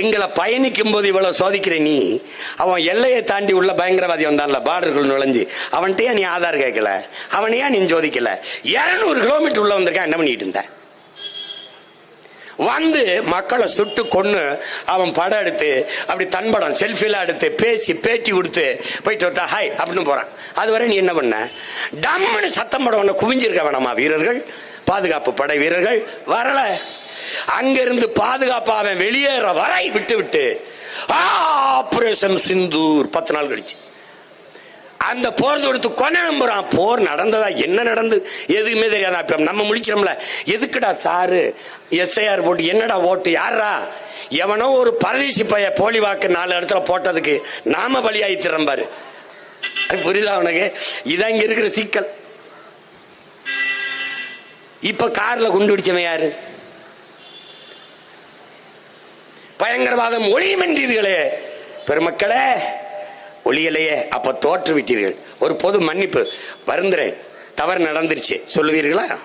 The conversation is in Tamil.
எங்களை பயணிக்கும் போது இவ்வளவு சோதிக்கிற நீ? அவன் எல்லையை தாண்டி உள்ள பயங்கரவாதி வந்தான்ல பார்டருக்குள் நுழைஞ்சு. அவன்கிட்டயே நீ ஆதார் கேட்கல. அவனையா நீ சோதிக்கல? இருநூறு கிலோமீட்டர் உள்ள வந்திருக்கான் என்ன பண்ணிட்டு இருந்த? வந்து மக்களை சுட்டு கொண்டு அவன் படம் எடுத்து அப்படி தன்படம் செல்ஃபிலாம் எடுத்து பேசி பேட்டி கொடுத்து போயிட்டு விட்டா ஹாய் அப்படின்னு போறான். அதுவரை நீ என்ன பண்ண? டம்னு சத்தம் படம் ஒன்று குவிஞ்சிருக்க வேணாமா வீரர்கள்? பாதுகாப்பு படை வீரர்கள் வரல. அங்கிருந்து பாதுகாப்பாக அவன் வெளியேற வரை விட்டு விட்டு ஆபரேஷன் சிந்தூர் பத்து நாள் கழிச்சு. அந்த போர் தொடுத்து கொன நம்புறான். போர் நடந்ததா? என்ன நடந்து? எதுவுமே தெரியாதா? இப்ப நம்ம முழிக்கிறோம்ல. எதுக்குடா சாரு? எஸ்ஐஆர் போட்டு என்னடா ஓட்டு? யாரா எவனோ ஒரு பரதேசி பைய போலி வாக்கு நாலு இடத்துல போட்டதுக்கு நாம பலியாகி திறம்பாரு புரியுதா உனக்கு? இதான் இங்க இருக்கிற சிக்கல். இப்ப கார்ல குண்டுடிச்சவன் யாரு? பயங்கரவாதம் ஒளியுமென்றீர்களே பெருமக்களே ஒளியலையே அப்ப தோற்று விட்டீர்கள் ஒரு பொது மன்னிப்பு வருந்துறேன். தவறு நடந்துருச்சு. சொல்லுவீர்களா?